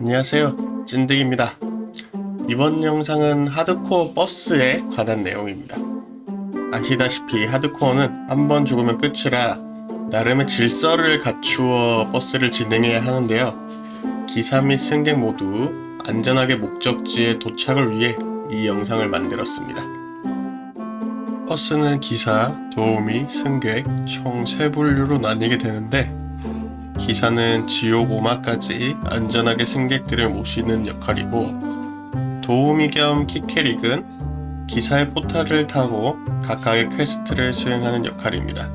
안녕하세요. 찐득입니다. 이번 영상은 하드코어 버스에 관한 내용입니다. 아시다시피 하드코어는 한 번 죽으면 끝이라 나름의 질서를 갖추어 버스를 진행해야 하는데요. 기사 및 승객 모두 안전하게 목적지에 도착을 위해 이 영상을 만들었습니다. 버스는 기사, 도우미, 승객 총세 분류로 나뉘게 되는데 기사는 지옥 오마까지 안전하게 승객들을 모시는 역할이고 도우미 겸 키캐릭은 기사의 포탈을 타고 각각의 퀘스트를 수행하는 역할입니다.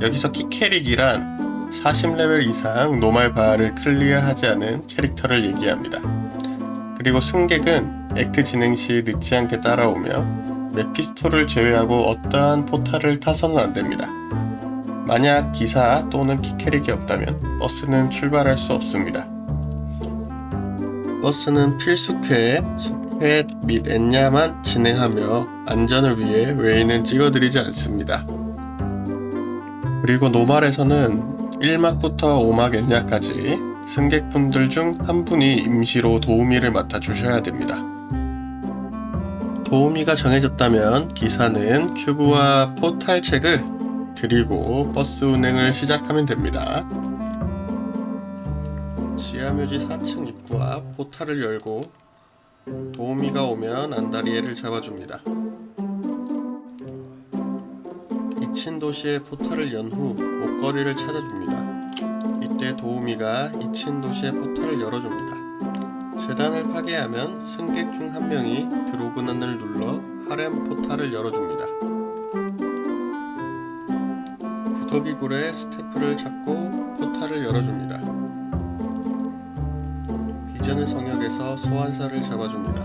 여기서 키캐릭이란 40레벨 이상 노말 바를 클리어하지 않은 캐릭터를 얘기합니다. 그리고 승객은 액트 진행 시 늦지 않게 따라오며 메피스토를 제외하고 어떠한 포탈을 타서는 안 됩니다. 만약 기사 또는 키캐릭이 없다면 버스는 출발할 수 없습니다. 버스는 필수쾌, 숲회 및 엔야만 진행하며 안전을 위해 외에는 찍어드리지 않습니다. 그리고 노말에서는 1막부터 5막 엔야까지 승객분들 중 한 분이 임시로 도우미를 맡아 주셔야 됩니다. 도우미가 정해졌다면 기사는 큐브와 포탈 책을 드리고 버스 운행을 시작하면 됩니다. 지하묘지 4층 입구 앞 포탈을 열고 도우미가 오면 안다리에를 잡아줍니다. 2층 도시의 포탈을 연 후 옷걸이를 찾아줍니다. 이때 도우미가 2층 도시의 포탈을 열어줍니다. 재단을 파괴하면 승객 중 한 명이 드로그난을 눌러 하렘 포탈을 열어줍니다. 구더기 굴에 스태프를 잡고 포탈을 열어줍니다. 비전의 성역에서 소환사를 잡아줍니다.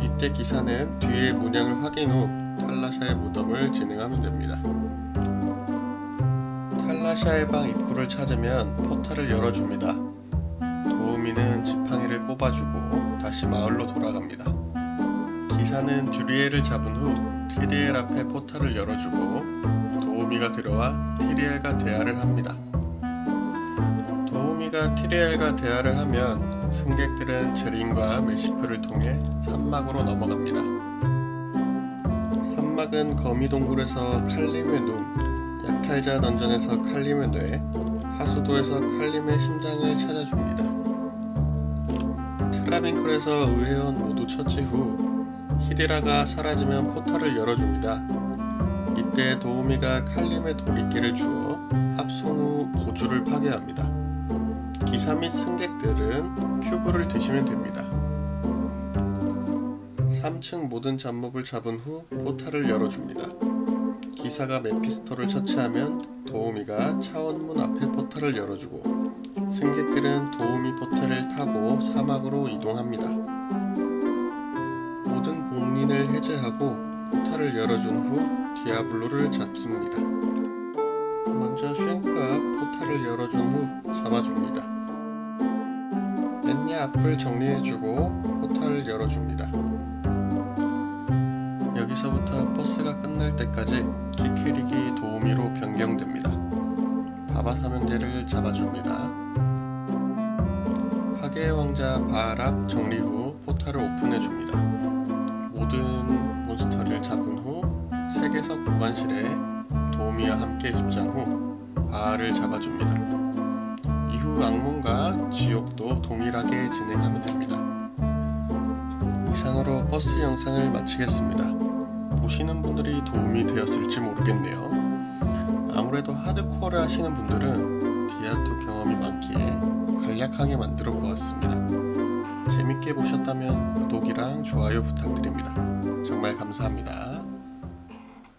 이때 기사는 뒤에 문양을 확인 후 탈라샤의 무덤을 진행하면 됩니다. 탈라샤의 방 입구를 찾으면 포탈을 열어줍니다. 도우미는 지팡이를 뽑아주고 다시 마을로 돌아갑니다. 기사는 듀리엘을 잡은 후 티리엘 앞에 포탈을 열어주고 도우미가 들어와 티리엘과 대화를 합니다. 도우미가 티리엘과 대화를 하면 승객들은 제린과 메시프를 통해 산막으로 넘어갑니다. 산막은 거미동굴에서 칼림의 눈, 약탈자 던전에서 칼림의 뇌, 하수도에서 칼림의 심장을 찾아줍니다. 트라빈클에서 의회원 모두 처치 후 히데라가 사라지면 포탈을 열어줍니다. 이때 도우미가 칼림의 도리끼를 주어 합성 후 보주를 파괴합니다. 기사 및 승객들은 큐브를 드시면 됩니다. 3층 모든 잡몹을 잡은 후 포탈을 열어줍니다. 기사가 메피스토를 처치하면 도우미가 차원문 앞에 포탈을 열어주고 승객들은 도우미 포탈을 타고 사막으로 이동합니다. 모든 봉인을 해제하고 포탈을 열어준 후 디아블로를 잡습니다. 먼저 쉔크 앞 포탈을 열어준 후 잡아줍니다. 엔야 앞을 정리해주고 포탈을 열어줍니다. 여기서부터 버스가 끝날 때까지 키캐릭이 도우미로 변경됩니다. 바바 삼형제를 잡아줍니다. 파괴의 왕자 바알 앞 정리 후 포탈을 오픈해줍니다. 모든 세계석 보관실에 도우미와 함께 입장 후 바알을 잡아줍니다. 이후 악몽과 지옥도 동일하게 진행하면 됩니다. 이상으로 버스 영상을 마치겠습니다. 보시는 분들이 도움이 되었을지 모르겠네요. 아무래도 하드코어를 하시는 분들은 디아토 경험이 많기에 간략하게 만들어 보았습니다. 재밌게 보셨다면 구독이랑 좋아요 부탁드립니다. 정말 감사합니다.